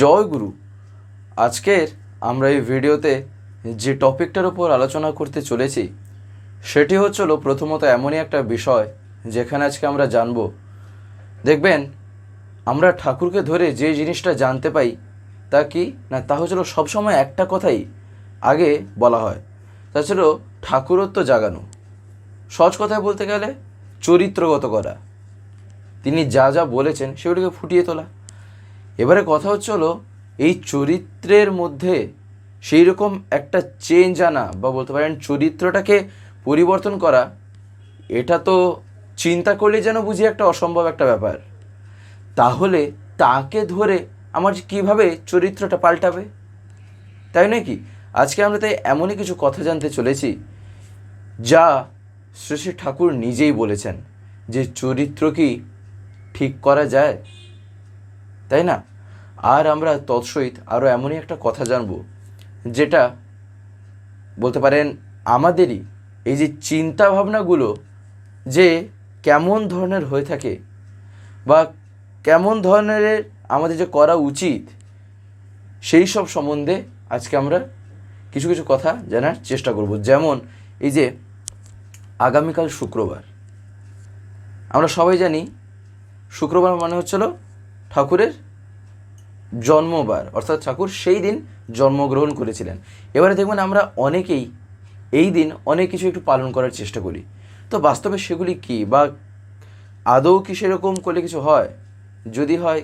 জয় গুরু। আজকের আমরা এই ভিডিওতে যে টপিকটার উপর আলোচনা করতে চলেছি, সেটি হচ্ছিল প্রথমত এমনই একটা বিষয় যেখানে আজকে আমরা জানব। দেখবেন, আমরা ঠাকুরকে ধরে যে জিনিসটা জানতে পাই, তা কি? না, তা হচ্ছিল সবসময় একটা কথাই আগে বলা হয়। তা ছিল ঠাকুরত্ব জাগানো। সহজ কথায় বলতে গেলে চরিত্রগত করা। তিনি যা যা বলেছেন সেগুলিকে ফুটিয়ে তোলা। এবারে কথা হচ্ছে হলো, এই চরিত্রের মধ্যে সেই রকম একটা চেঞ্জ আনা বা বলতে পারেন চরিত্রটাকে পরিবর্তন করা, এটা তো চিন্তা করলে যেন বুঝি একটা অসম্ভব একটা ব্যাপার। তাহলে তাকে ধরে আমার কীভাবে চরিত্রটা পাল্টাবে? তাই নয় কি? আজকে আমরা তাই এমনই কিছু কথা জানতে চলেছি, যা শ্রী ঠাকুর নিজেই বলেছেন যে চরিত্র কি ঠিক করা যায়? তাই না? আর আমরা তৎসহিত আরও এমনই একটা কথা জানব, যেটা বলতে পারেন আমাদেরই এই যে চিন্তা ভাবনাগুলো যে কেমন ধরনের হয়ে থাকে বা কেমন ধরনের আমাদের যে করা উচিত, সেই সব সম্বন্ধে আজকে আমরা কিছু কিছু কথা জানার চেষ্টা করব। যেমন এই যে আগামীকাল শুক্রবার, আমরা সবাই জানি শুক্রবার মানে হচ্ছিল ঠাকুরের জন্মবার, অর্থাৎ ঠাকুর সেই দিন জন্মগ্রহণ করেছিলেন। এবারে দেখবেন আমরা অনেকেই এই দিন অনেক কিছু একটু পালন করার চেষ্টা করি। তো বাস্তবে সেগুলি কি বা আদৌ কি সেরকম করলে কিছু হয়? যদি হয়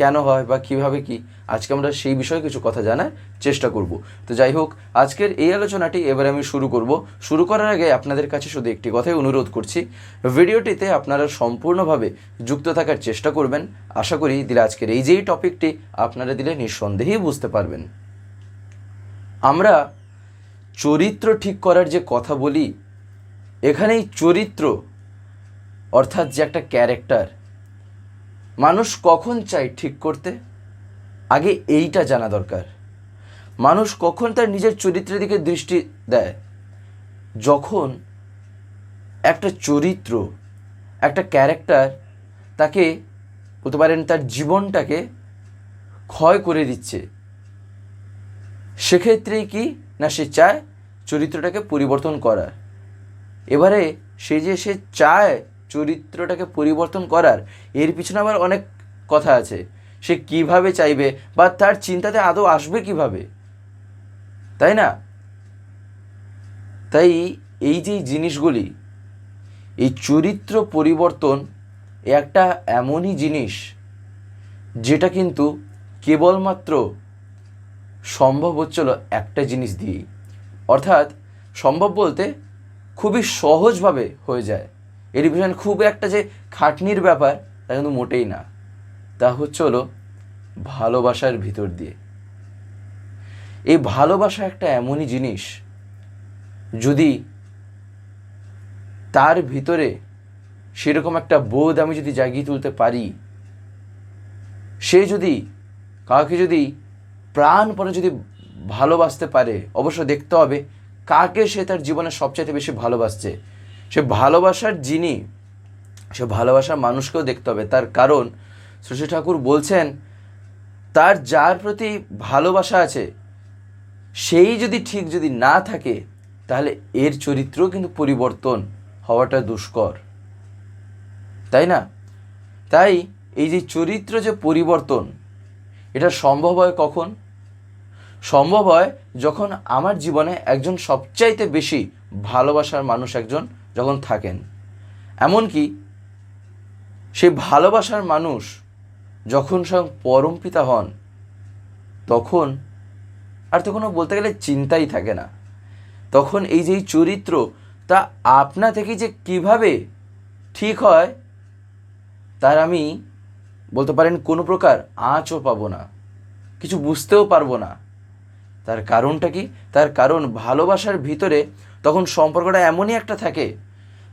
কেন হয় বা কীভাবে কি, আজকে আমরা সেই বিষয়ে কিছু কথা জানার চেষ্টা করব। তো যাই হোক, আজকের এই আলোচনাটি এবারে আমি শুরু করব। শুরু করার আগে আপনাদের কাছে শুধু একটি কথাই অনুরোধ করছি, ভিডিওটিতে আপনারা সম্পূর্ণভাবে যুক্ত থাকার চেষ্টা করবেন। আশা করি দিলে আজকের এই যেই টপিকটি আপনারা দিলে নিঃসন্দেহেই বুঝতে পারবেন। আমরা চরিত্র ঠিক করার যে কথা বলি, এখানেই চরিত্র অর্থাৎ যে একটা ক্যারেক্টার মানুষ কখন চায় ঠিক করতে? আগে এইটা জানা দরকার। মানুষ কখন তার নিজের চরিত্রের দিকে দৃষ্টি দেয়? যখন একটা চরিত্র, একটা ক্যারেক্টার তাকে বলতে পারেন তার জীবনটাকে ক্ষয় করে দিচ্ছে সেক্ষেত্রে কি না সে চায় চরিত্রটাকে পরিবর্তন করার? এবারে সে যে সে চায় চরিত্রটাকে পরিবর্তন করার, এর পিছনে আবার অনেক কথা আছে। সে কীভাবে চাইবে বা তার চিন্তাতে আদৌ আসবে কীভাবে? তাই না? তাই এই যে জিনিসগুলি, এই চরিত্র পরিবর্তন একটা এমনই জিনিস যেটা কিন্তু কেবলমাত্র সম্ভব হচ্ছিল একটা জিনিস দিয়েই। অর্থাৎ সম্ভব বলতে খুবই সহজভাবে হয়ে যায়। পিছনে খুব একটা যে খাটনির ব্যাপার, তা কিন্তু মোটেই না। তা হচ্ছে হলো ভালোবাসার ভিতর দিয়ে। এই ভালোবাসা একটা এমনই জিনিস, যদি তার ভিতরে সেরকম একটা বোধ আমি যদি জাগিয়ে তুলতে পারি, সে যদি, কাউকে যদি প্রাণপণে যদি ভালোবাসতে পারে, অবশ্য দেখতে হবে কাকে সে তার জীবনে সবচাইতে বেশি ভালোবাসছে। সে ভালোবাসার যিনি, সে ভালোবাসার মানুষকেও দেখতে হবে। তার কারণ শ্রী ঠাকুর বলছেন, তার যার প্রতি ভালোবাসা আছে, সেই যদি ঠিক যদি না থাকে, তাহলে এর চরিত্র কিন্তু পরিবর্তন হওয়াটা দুষ্কর। তাই না? তাই এই যে চরিত্র যে পরিবর্তন, এটা সম্ভব হয় কখন? সম্ভব হয় যখন আমার জীবনে একজন সবচাইতে বেশি ভালোবাসার মানুষ একজন যখন থাকেন। এমনকি সেই ভালোবাসার মানুষ যখন স্বয়ং পরম পিতা হন, তখন আর তো কোনো বলতে গেলে চিন্তাই থাকে না। তখন এই যে চরিত্র, তা আপনা থেকে যে কীভাবে ঠিক হয়, তার আমি বলতে পারেন কোনো প্রকার আঁচও পাবো না, কিছু বুঝতেও পারব না। তার কারণটা কি? তার কারণ ভালোবাসার ভিতরে তখন সম্পর্কটা এমনই একটা থাকে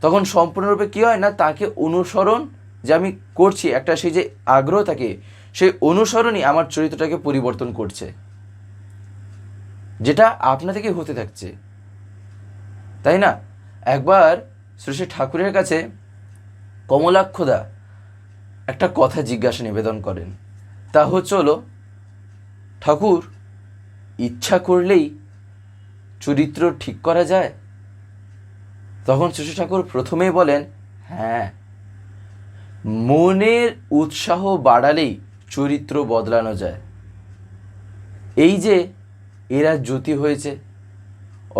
তখন সম্পূর্ণরূপে কী হয় না, তাকে অনুসরণ যে আমি করছি, একটা সেই যে আগ্রহ থাকে, সেই অনুসরণই আমার চরিত্রটাকে পরিবর্তন করছে। যেটা আপনা থেকে হতে থাকছে। তাই না? একবার শ্রী ঠাকুরের কাছে কমলাক্ষদা একটা কথা জিজ্ঞাসা নিবেদন করেন। তা হচ্ছে হলো, ঠাকুর, ইচ্ছা করলেই চরিত্র ঠিক করা যায়? তখন শ্রী ঠাকুর প্রথমেই বলেন হ্যাঁ মনের উৎসাহ বাড়ালেই চরিত্র বদলানো যায়। এই যে এরা জ্যোতি হয়েছে,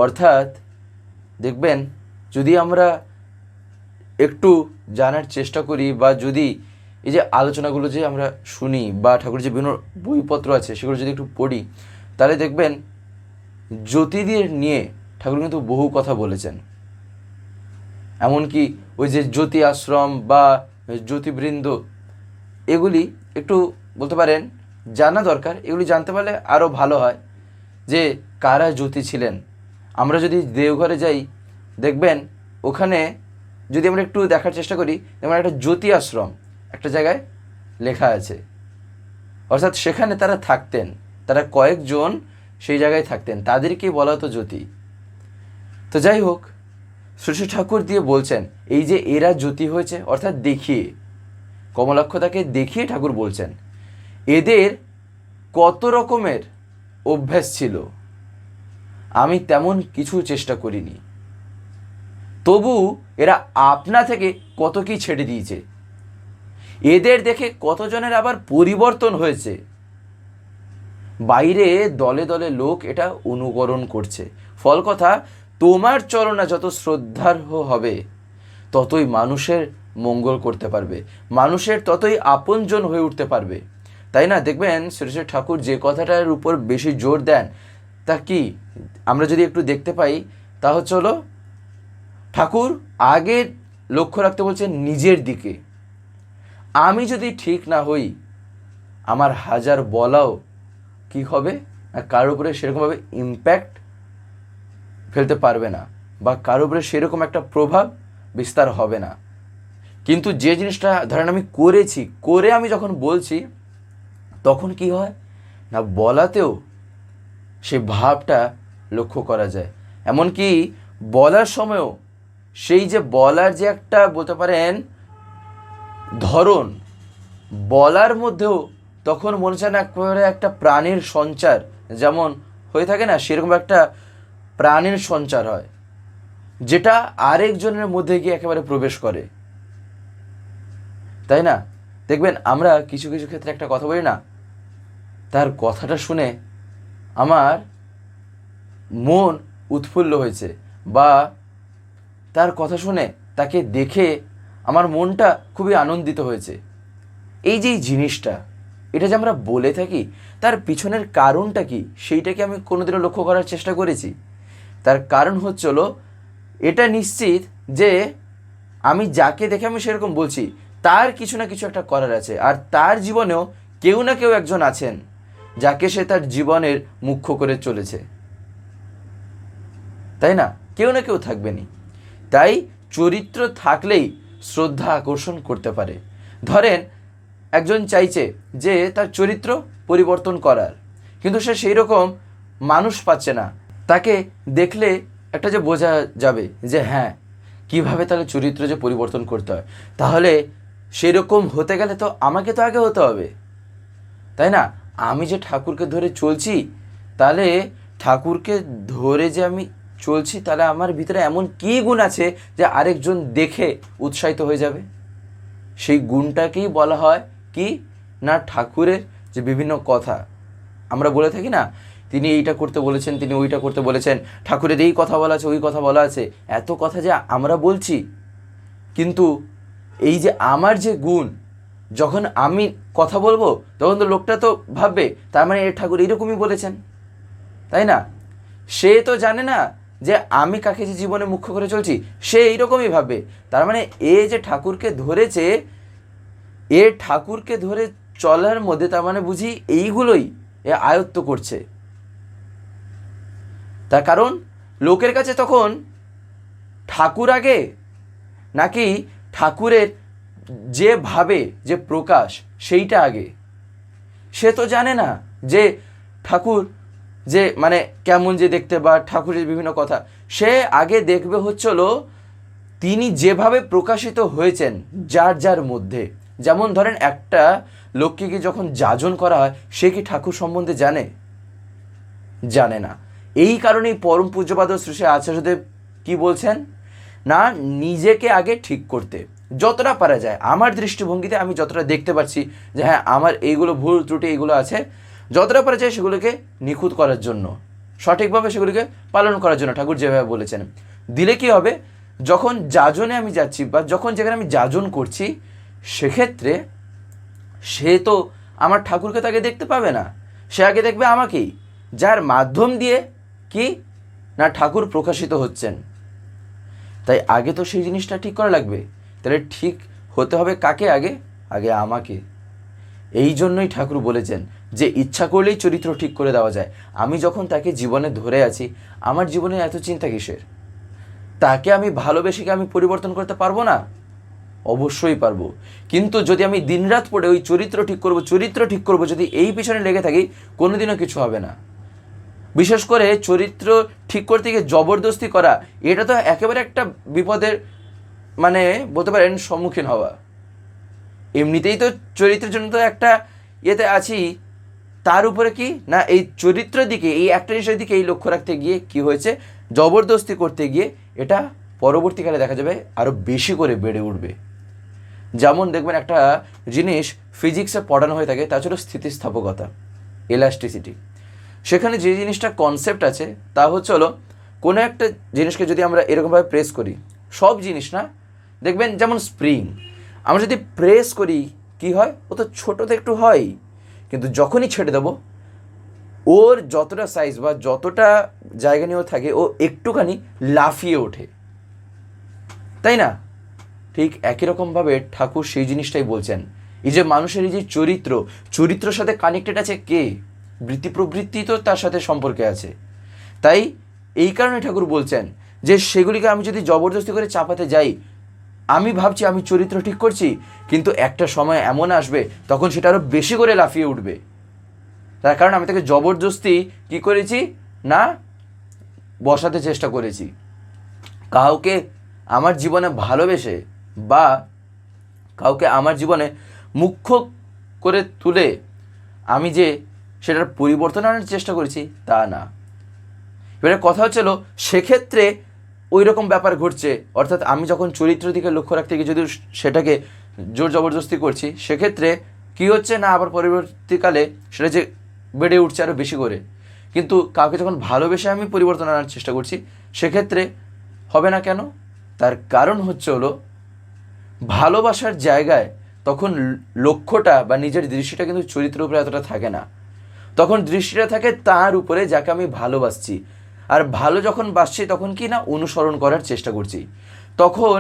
অর্থাৎ দেখবেন যদি আমরা একটু জানার চেষ্টা করি বা যদি এই যে আলোচনাগুলো যে আমরা শুনি বা ঠাকুরের যে বিভিন্ন বইপত্র আছে সেগুলো যদি একটু পড়ি, তাহলে দেখবেন জ্যোতিদের নিয়ে ঠাকুর কিন্তু বহু কথা বলেছেন। এমনকি ওই যে জ্যোতি আশ্রম বা জ্যোতিবৃন্দ, এগুলি একটু বলতে পারেন জানা দরকার, এগুলি জানতে পারলে আরও ভালো হয় যে কারা জ্যোতি ছিলেন। আমরা যদি দেওঘরে যাই, দেখবেন ওখানে যদি আমরা একটু দেখার চেষ্টা করি, যেমন একটা জ্যোতি আশ্রম একটা জায়গায় লেখা আছে। অর্থাৎ সেখানে তারা থাকতেন, তারা কয়েকজন সেই জায়গায় থাকতেন, তাদেরকেই বলা হতো জ্যোতি। তো যাই হোক শ্রী ঠাকুর দিয়ে বলছেন, এই যে এরা জ্যোতি হয়েছে, অর্থাৎ দেখিয়ে। কমলাক্ষ তাকে দেখিয়ে ঠাকুর বলছেন, এদের কত রকমের অভ্যাস ছিল। আমি তেমন কিছু চেষ্টা করিনি। তবু এরা আপনা থেকে কত কি ছেড়ে দিয়েছে। এদের দেখে কতজনের আবার পরিবর্তন হয়েছে। বাইরে দলে দলে লোক এটা অনুকরণ করছে। ফল কথা তোমার চরণা যত শ্রদ্ধার্হ হবে, ততই মানুষের মঙ্গল করতে পারবে। মানুষের ততই আপনজন হয়ে উঠতে পারবে। তাই না? দেখবেন, শ্রী শ্রী ঠাকুর যে কথাটার উপর বেশি জোর দেন, তা কি? আমরা যদি একটু দেখতে পাই, তা হচ্ছে হলো, ঠাকুর আগে লক্ষ্য রাখতে বলছেন নিজের দিকে। আমি যদি ঠিক না হই, আমার হাজার বলাও কি হবে? না কারোর উপরে সেরকমভাবে ইম্প্যাক্ট ফেলতে পারবে না বা কারোর উপরে সেরকম একটা প্রভাব বিস্তার হবে না। কিন্তু যে জিনিসটা ধরেন আমি করেছি, করে আমি যখন বলছি, তখন কি হয়? না, বলাতেও সে ভাবটা লক্ষ্য করা যায়। এমনকি বলার সময়ও সেই যে বলার যে একটা বলতে পারেন ধরন, বলার মধ্যেও তখন মনে চায় না একেবারে একটা প্রাণের সঞ্চার। যেমন হয়ে থাকে না, সেরকম একটা প্রাণের সঞ্চার হয়, যেটা আরেকজনের মধ্যে গিয়ে একেবারে প্রবেশ করে। তাই না? দেখবেন, আমরা কিছু কিছু ক্ষেত্রে একটা কথা বলি না, তার কথাটা শুনে আমার মন উৎফুল্ল হয়েছে বা তার কথা শুনে, তাকে দেখে আমার মনটা খুবই আনন্দিত হয়েছে। এই যে জিনিসটা, এটা যে আমরা বলে থাকি, তার পিছনের কারণটা কি, সেইটাকে আমি কোনোদিনও লক্ষ্য করার চেষ্টা করেছি? তার কারণ হচ্ছে হলো, এটা নিশ্চিত যে আমি যাকে দেখে আমি সেরকম বলছি, তার কিছু না কিছু একটা করার আছে। আর তার জীবনেও কেউ না কেউ একজন আছেন যাকে সে তার জীবনের মুখ্য করে চলেছে। তাই না? কেউ না কেউ থাকবেনি তাই চরিত্র থাকলেই শ্রদ্ধা আকর্ষণ করতে পারে। ধরেন, একজন চাইছে যে তার চরিত্র পরিবর্তন করার, কিন্তু সে সেই রকম মানুষ পাচ্ছে না। তাকে দেখলে একটা যে বোঝা যাবে যে হ্যাঁ কীভাবে তাহলে চরিত্র যে পরিবর্তন করতে হয়। তাহলে সেরকম হতে গেলে তো আমাকে তো আগে হতে হবে। তাই না? আমি যে ঠাকুরকে ধরে চলছি, তাহলে ঠাকুরকে ধরে যে আমি চলছি, তাহলে আমার ভিতরে এমন কী গুণ আছে যে আরেকজন দেখে উৎসাহিত হয়ে যাবে? সেই গুণটাকেই বলা হয় কি? না, ঠাকুরের যে বিভিন্ন কথা। আমরা বলে থাকি না তিনি এইটা করতে বলেছেন, তিনি ওইটা করতে বলেছেন। ঠাকুরের এই কথা বলা আছে, ওই কথা বলা আছে। এত কথা যে আমরা বলছি। কিন্তু এই যে আমার যে গুণ, যখন আমি কথা বলব, তখন তো লোকটা তো ভাববে, তার মানে এ ঠাকুর এইরকমই বলেছেন। তাই না? সে তো জানে না যে আমি কাকে যে জীবনে মুখ্য করে চলছি, সে এইরকমই ভাববে। তার মানে এ যে ঠাকুরকে ধরেছে, এ ঠাকুরকে ধরে চলার মধ্যে তার মানে বুঝি এইগুলোই এ আয়ত্ত করছে। তার কারণ, লোকের কাছে তখন ঠাকুর আগে নাকি ঠাকুরের যে ভাবে, যে প্রকাশ, সেইটা আগে? সে তো জানে না যে ঠাকুর যে মানে কেমন যে দেখতে বা ঠাকুরের বিভিন্ন কথা। সে আগে দেখবে হচ্ছিল তিনি যেভাবে প্রকাশিত হয়েছেন যার যার মধ্যে। যেমন ধরেন একটা লোককে যখন যাজন করা হয়, সে কি ঠাকুর সম্বন্ধে জানে? জানে না। এই কারণেই পরম পূজ্যপাদ শ্রী আচার্যদেব কি বলছেন? না, নিজেকে আগে ঠিক করতে। যতটা পারা যায়, আমার দৃষ্টিভঙ্গিতে আমি যতটা দেখতে পাচ্ছি যে হ্যাঁ আমার এইগুলো ভুল ত্রুটি এইগুলো আছে, যতটা পারা যায় সেগুলোকে নিখুঁত করার জন্য, সঠিকভাবে সেগুলিকে পালন করার জন্য, ঠাকুর যেভাবে বলেছেন। দিলে কি হবে? যখন যাজনে আমি যাচ্ছি বা যখন যেখানে আমি যাজন করছি, সেক্ষেত্রে সে তো আমার ঠাকুরকে তাকে দেখতে পাবে না। সে আগে দেখবে আমাকেই। যার মাধ্যম দিয়ে কি? না ঠাকুর প্রকাশিত হচ্ছেন। তাই আগে তো সেই জিনিসটা ঠিক করা লাগবে। তাহলে ঠিক হতে হবে কাকে আগে? আগে আমাকে। এই জন্যই ঠাকুর বলেছেন যে ইচ্ছা করলেই চরিত্র ঠিক করে দেওয়া যায়। আমি যখন তাকে জীবনে ধরে আছি, আমার জীবনে এত চিন্তা কিসের? তাকে আমি ভালোবেসে কি আমি পরিবর্তন করতে পারব না? অবশ্যই পারব। কিন্তু যদি আমি দিনরাত পড়ে ওই চরিত্র ঠিক করব, চরিত্র ঠিক করব, যদি এই পিছনে লেগে থাকি, কোনোদিনও কিছু হবে না। বিশেষ করে চরিত্র ঠিক করতে গিয়ে জবরদস্তি করা, এটা তো একেবারে একটা বিপদের মানে বলতে পারেন সম্মুখীন হওয়া। এমনিতেই তো চরিত্রের জন্য তো একটা ইয়েতে আছি, তার উপরে কি? না, এই চরিত্রের দিকে, এই একটা জিনিসের দিকে এই লক্ষ্য রাখতে গিয়ে কি হয়েছে? জবরদস্তি করতে গিয়ে এটা পরবর্তীকালে দেখা যাবে আরও বেশি করে বেড়ে উঠবে। যেমন দেখবেন একটা জিনিস ফিজিক্সে পড়ানো হয়ে থাকে, তা ছিল স্থিতিস্থাপকতা এলাস্টিসিটি সেখানে যে জিনিসটা কনসেপ্ট আছে, তা হচ্ছে হলো, কোনো একটা জিনিসকে যদি আমরা এরকমভাবে প্রেস করি, সব জিনিস না, দেখবেন যেমন স্প্রিং আমরা যদি প্রেস করি, কি হয়? ও তো ছোটো তো একটু হয়, কিন্তু যখনই ছেড়ে দেবো, ওর যতটা সাইজ বা যতটা জায়গা নিয়েও থাকে, ও একটুখানি লাফিয়ে ওঠে। তাই না? ঠিক একই রকমভাবে ঠাকুর সেই জিনিসটাই বলছেন। এই যে মানুষের এই যে চরিত্র, চরিত্রের সাথে কানেক্টেড আছে কে? বৃত্তি প্রবৃত্তি তো তার সাথে সম্পর্কে আছে। তাই এই কারণে ঠাকুর বলছেন যে সেগুলিকে আমি যদি জবরদস্তি করে চাপাতে যাই, আমি ভাবছি আমি চরিত্র ঠিক করছি, কিন্তু একটা সময় এমন আসবে, তখন সেটা আরও বেশি করে লাফিয়ে উঠবে। তার কারণ আমি তাকে জবরদস্তি কি করেছি? না, বসাতে চেষ্টা করেছি। কাউকে আমার জীবনে ভালোবেসে বা কাউকে আমার জীবনে মুখ্য করে তুলে আমি যে সেটার পরিবর্তন আনার চেষ্টা করেছি, তা না। এবারে কথা হচ্ছিল সেক্ষেত্রে ওই রকম ব্যাপার ঘটছে, অর্থাৎ আমি যখন চরিত্র দিকে লক্ষ্য রাখতে গিয়ে যদি সেটাকে জোর জবরদস্তি করছি, সেক্ষেত্রে কী হচ্ছে না আবার পরবর্তীকালে সেটা যে বেড়ে উঠছে আরও বেশি করে। কিন্তু কাউকে যখন ভালোবেসে আমি পরিবর্তন আনার চেষ্টা করছি, সেক্ষেত্রে হবে না কেন? তার কারণ হচ্ছে হলো, ভালোবাসার জায়গায় তখন লক্ষ্যটা বা নিজের দৃষ্টিটা কিন্তু চরিত্রের উপরে এতটা থাকে না। তখন দৃষ্টিটা থাকে তার উপরে যাকে আমি ভালোবাসছি। আর ভালো যখন বাসছি, তখন কি না অনুসরণ করার চেষ্টা করছি। তখন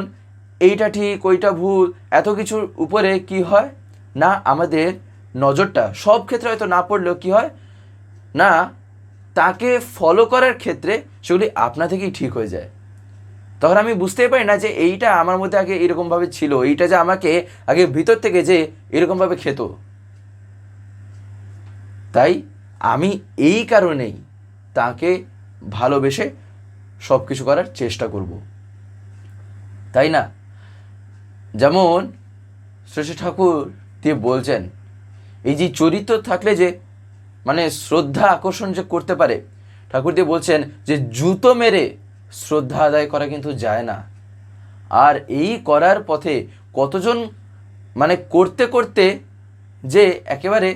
এইটা ঠিক, ওইটা ভুল, এত কিছুর উপরে কি হয়? না, আমাদের নজরটা সব ক্ষেত্রে হয়তো না পড়লেও কি হয়? না, তাকে ফলো করার ক্ষেত্রে সেগুলি আপনা থেকেই ঠিক হয়ে যায়। তখন আমি বুঝতেই পারি না যে এইটা আমার মধ্যে আগে এরকমভাবে ছিল, এইটা যে আমাকে আগে ভিতর থেকে যে এরকমভাবে খেত। তাই আমি এই কারণেই তাকে ভালোবেসে সব কিছু করার চেষ্টা করব। তাই না? যেমন শ্রেষ্ঠ ঠাকুর দিয়ে বলছেন, এই যে চরিত্র থাকলে যে মানে শ্রদ্ধা আকর্ষণ যে করতে পারে, ঠাকুর দিয়ে বলছেন যে জুতো মেরে শ্রদ্ধা আদায় করা কিন্তু যায় না। আর এই করার পথে কতজন মানে করতে করতে যে একেবারে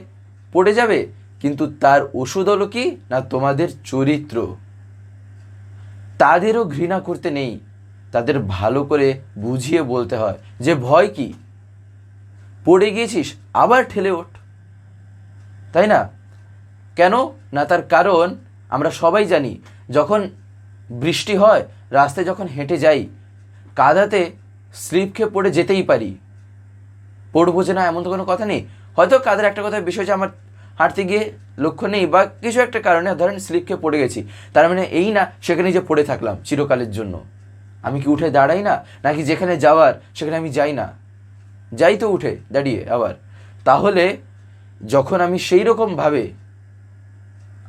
পড়ে যাবে কিন্তু তার ওষুধ হলো কি? না, তোমাদের চরিত্র। তাদেরও ঘৃণা করতে নেই। তাদের ভালো করে বুঝিয়ে বলতে হয়। যে ভয় কি? পড়ে গিয়েছিস, আবার ঠেলে ওঠ। তাই না? কেন? না, তার কারণ আমরা সবাই জানি। যখন বৃষ্টি হয়, রাস্তায় যখন হেঁটে যাই, কাদাতে স্লিপ খেয়ে পড়ে যেতেই পারি। পড়ব যে না, এমন তো কোনো কথা নেই। হয়তো কাদের একটা কথা বিষয় যে আমার হাঁটতে গিয়ে লক্ষ্য নেই বা কিছু একটা কারণে ধরেন স্লিপ খেয়ে পড়ে গেছি। তার মানে এই না সেখানে যে পড়ে থাকলাম চিরকালের জন্য। আমি কি উঠে দাঁড়াই না? নাকি যেখানে যাওয়ার, সেখানে আমি যাই না? যাই তো উঠে দাঁড়িয়ে আবার। তাহলে যখন আমি সেই রকমভাবে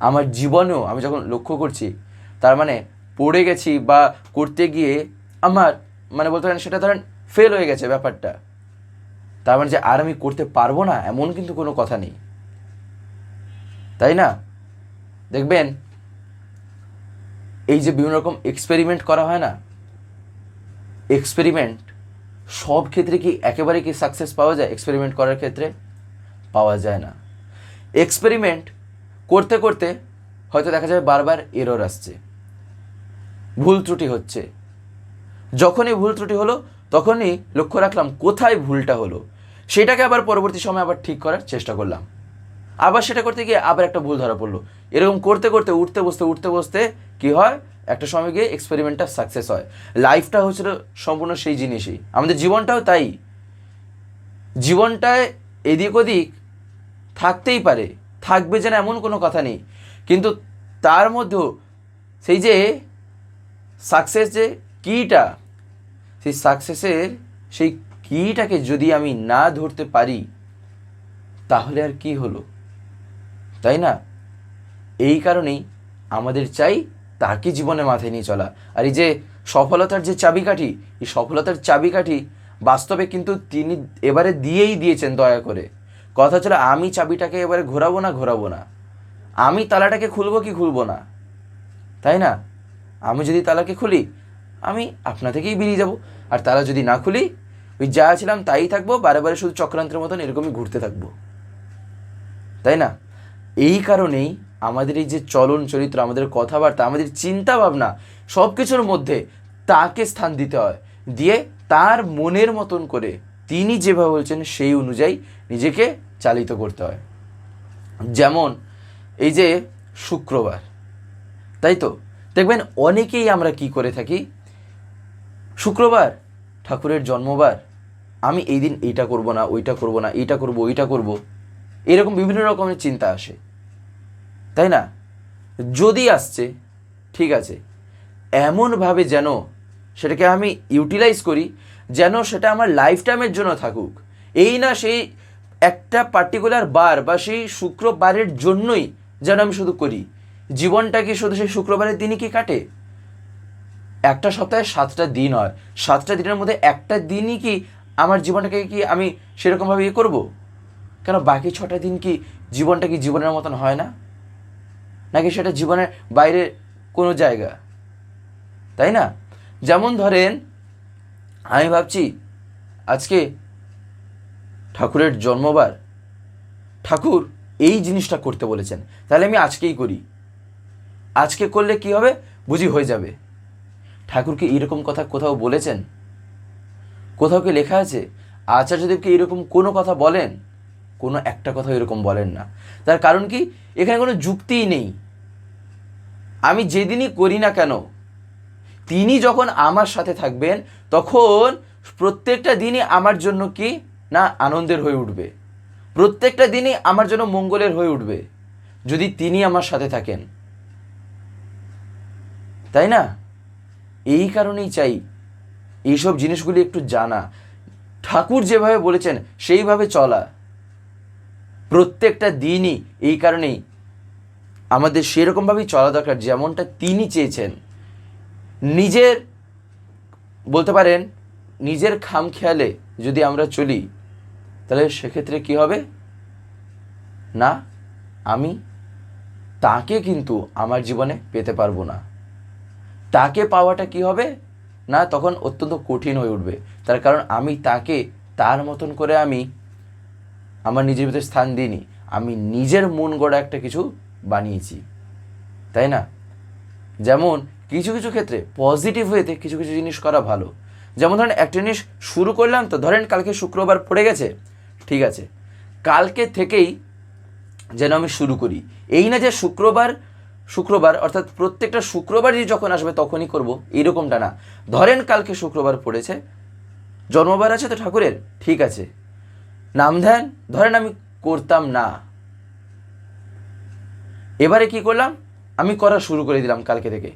আমার জীবনেও আমি যখন লক্ষ্য করছি, তার মানে পড়ে গেছি বা করতে গিয়ে আমার মানে বলতে পারেন সেটা ধরেন ফেল হয়ে গেছে ব্যাপারটা। তার মানে যে আর আমি করতে পারব না, এমন কিন্তু কোনো কথা নেই। তাই না? দেখবেন, এই যে বিভিন্ন রকম এক্সপেরিমেন্ট করা হয় না? এক্সপেরিমেন্ট সব ক্ষেত্রে কি একেবারে কি সাকসেস পাওয়া যায়? এক্সপেরিমেন্ট করার ক্ষেত্রে পাওয়া যায় না। এক্সপেরিমেন্ট করতে করতে হয়তো দেখা যাবে বারবার এরর আসছে। ভুল ত্রুটি হচ্ছে। যখনই ভুল ত্রুটি হলো, তখনই লক্ষ্য রাখলাম কোথায় ভুলটা হলো? সেটাকে আবার পরবর্তী সময় আবার ঠিক করার চেষ্টা করলাম। আবার সেটা করতে গিয়ে আবার একটা ভুল ধরা পড়ল। এরকম করতে করতে, উঠতে বসতে উঠতে বসতে কি হয়? একটা সময় গিয়ে এক্সপেরিমেন্টটা সাকসেস হয়। লাইফটা হচ্ছিল সম্পূর্ণ সেই জিনিসই। আমাদের জীবনটাও তাই। জীবনটায় এদিক ওদিক থাকতেই পারে, থাকবে যেন এমন কোনো কথা নেই। কিন্তু তার মধ্যেও সেই যে সাকসেস যে কীটা, সেই সাকসেসের সেই কীটাকে যদি আমি না ধরতে পারি, তাহলে আর কি হলো? তাই না? এই কারণেই আমাদের চাই তাকে জীবনে মাথায় নিয়ে চলা। আর এই যে সফলতার যে চাবিকাঠি, এই সফলতার চাবিকাঠি বাস্তবে কিন্তু তিনি এবারে দিয়েই দিয়েছেন দয়া করে। কথা ছিল আমি চাবিটাকে এবারে ঘোরাবো না ঘোরাবো না। আমি তালাটাকে খুলবো কি খুলবো না? তাই না? আমি যদি তালাকে খুলি, আমি আপনা থেকেই বেরিয়ে যাব। আর তালা যদি না খুলি, ওই যা ছিলাম তাই থাকব, বারে বারে শুধু চক্রান্তের মতন এরকমই ঘুরতে থাকব। তাই না? এই কারণেই আমাদের এই যে চলন চরিত্র, আমাদের কথাবার্তা, আমাদের চিন্তা ভাবনা সব কিছুর মধ্যে তাকে স্থান দিতে হয়। দিয়ে তার মনের মতন করে তিনি যেভাবে বলছেন সেই অনুযায়ী নিজেকে চালিত করতে হয়। যেমন এই যে শুক্রবার, তাই তো? দেখবেন অনেকেই আমরা কি করে থাকি, শুক্রবার, ঠাকুরের জন্মবার, আমি এই দিন এইটা করব না, ওইটা করব না, এইটা করব, ওইটা করব, এরকম বিভিন্ন রকমের চিন্তা আসে। তাই না? যদি আসছে, ঠিক আছে। এমনভাবে যেন সেটাকে আমি ইউটিলাইজ করি, যেন সেটা আমার লাইফ টাইমের জন্য থাকুক। এই না সেই একটা পার্টিকুলার বার বা সেই শুক্রবারের জন্যই যেন আমি শুধু করি। জীবনটা কি শুধু সেই শুক্রবারের দিনই কি কাটে? একটা সপ্তাহে সাতটা দিন হয়। সাতটা দিনের মধ্যে একটা দিনই কি আমার জীবনটাকে কি আমি সেরকমভাবে ইয়ে করব? কেন বাকি ছটা দিন কি জীবনটা কি জীবনের মতন হয় না? নাকি সেটা জীবনের বাইরে কোনো জায়গা? তাই না? যেমন ধরেন, আমি ভাবছি, আজকে ঠাকুরের জন্মবার। ঠাকুর এই জিনিসটা করতে বলেছেন। তাহলে আমি আজকেই করি। আজকে করলে কি হবে? বুঝি হয়ে যাবে। ঠাকুরকে এরকম কথা কোথাও বলেছেন? কোথাও কি লেখা আছে? আচার্যদেবকে এরকম কোনো কথা বলেন? কোনো একটা কথা এরকম বলেন না। তার কারণ কি? এখানে কোনো যুক্তিই নেই। আমি যেদিনই করি না কেন, তিনি যখন আমার সাথে থাকবেন, তখন প্রত্যেকটা দিনই আমার জন্য কি? না, আনন্দের হয়ে উঠবে। প্রত্যেকটা দিনই আমার জন্য মঙ্গলের হয়ে উঠবে, যদি তিনি আমার সাথে থাকেন। তাই না? এই কারণেই চাই এইসব জিনিসগুলি একটু জানা। ঠাকুর যেভাবে বলেছেন, সেইভাবে চলা। প্রত্যেকটা দিনই এই কারণেই আমাদের সেরকমভাবেই চলা দরকার, যেমনটা তিনি চেয়েছেন। নিজের, বলতে পারেন, নিজের খাম খেয়ালে যদি আমরা চলি, তাহলে সেক্ষেত্রে কি হবে? না, আমি তাকে কিন্তু আমার জীবনে পেতে পারব না। তাকে পাওয়াটা কি হবে? না, তখন অত্যন্ত কঠিন হয়ে উঠবে। তার কারণ আমি তাকে, তার মতন করে আমি আমার নিজের ভিতরে স্থান দিইনি। আমি নিজের মন গড়া একটা কিছু বানিয়েছি। তাই না? যেমন কিছু কিছু ক্ষেত্রে পজিটিভ হয়েতে কিছু কিছু জিনিস করা ভালো। যেমন ধরেন একটা জিনিস শুরু করলাম তো ধরেন কালকে শুক্রবার পড়ে গেছে, ঠিক আছে। কালকে থেকেই যেন আমি শুরু করি। এই না যে শুক্রবার শুক্রবার অর্থাৎ প্রত্যেকটা শুক্রবারই যখন আসবে তখনই করব, এইরকমটা না। ধরেন কালকে শুক্রবার পড়েছে, জন্মবার আছে তো ঠাকুরের, ঠিক আছে। নাম ধ্যান? ধরেন আমি করতাম না। এবারে কি করলাম? আমি করা শুরু করে দিলাম কালকে থেকে।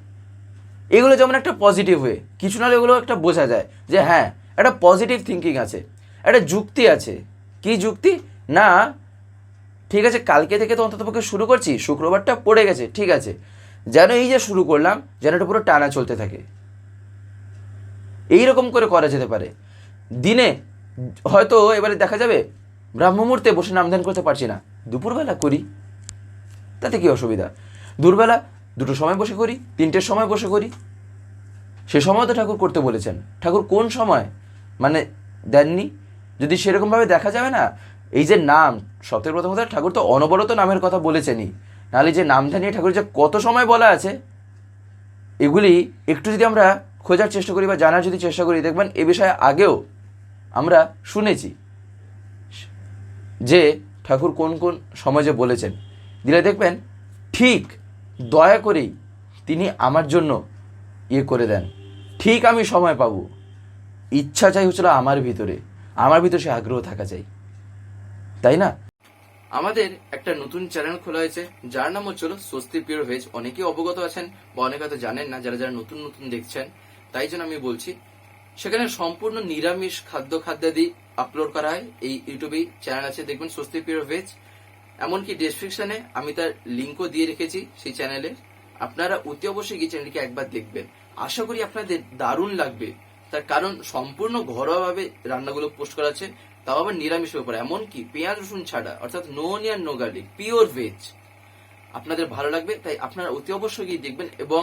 এগুলো যেমন একটা পজিটিভ ওয়ে কিছু নাহলে এগুলো একটা বোঝা যায় যে হ্যাঁ একটা পজিটিভ থিঙ্কিং আছে, একটা যুক্তি আছে। কি যুক্তি? না, ঠিক আছে, কালকে থেকে তো অন্ততপক্ষে শুরু করছি, শুক্রবারটা পড়ে গেছে, ঠিক আছে। যেন এই যে শুরু করলাম, যেন এটা পুরো টানা চলতে থাকে। এই রকম করে করা যেতে পারে। দিনে হয়তো এবারে দেখা যাবে, ব্রাহ্ম মুহূর্তে বসে নাম ধ্যান করতে পারছি না। দুপুরবেলা করি, তাতে কি অসুবিধা? দুপুরবেলা দুটো সময় বসে করি, তিনটের সময় বসে করি। সে সময় তো ঠাকুর করতে বলেছেন। ঠাকুর কোন সময়? মানে দেননি? যদি সেরকমভাবে দেখা যাবে না, এই যে নাম, সবথেকে প্রথম কথা, ঠাকুর তো অনবরত নামের কথা বলেছেনই। নাহলে যে নাম ধানিয়ে ঠাকুর যে কত সময় বলা আছে, এগুলি একটু যদি আমরা খোঁজার চেষ্টা করি বা জানার যদি চেষ্টা করি, দেখবেন এ বিষয়ে আগেও আমরা শুনেছি যে ঠাকুর কোন কোন সমাজে বলেছেন। দিলে দেখবেন, ঠিক দয়া করেই তিনি আমার জন্য ইয়ে করে দেন। ঠিক আমি সময় পাবো। ইচ্ছা চাই হচ্ছিল আমার ভিতরে। আমার ভিতরে সে আগ্রহ থাকা চাই। তাই না? আমাদের একটা নতুন চ্যানেল খোলা হয়েছে, যার নাম হচ্ছিল স্বস্তি পিওর ভেজ। অনেকেই অবগত আছেন, বা অনেকে জানেন না, যারা যারা নতুন নতুন দেখছেন, তাই জন্য আমি বলছি সেখানে সম্পূর্ণ নিরামিষ খাদ্য খাদ্যাদি আপলোড করা হয়। এই ইউটিউবে চ্যানেল আছে, দেখবেন স্বস্তি পিওর ভেজ এমনকি ডেসক্রিপশনে আমি তার লিঙ্কও দিয়ে রেখেছি সেই চ্যানেলে আপনারা অতি অবশ্যই গিয়ে চ্যানেলটিকে একবার দেখবেন। আশা করি আপনাদের দারুণ লাগবে। তার কারণ সম্পূর্ণ ঘরোয়াভাবে রান্নাগুলো পোস্ট করা আছে, তাও আবার নিরামিষের উপর। এমনকি পেঁয়াজ, রসুন ছাড়া, অর্থাৎ no onion no garlic pure veg আপনাদের ভালো লাগবে, তাই আপনারা অতি অবশ্যই গিয়ে দেখবেন এবং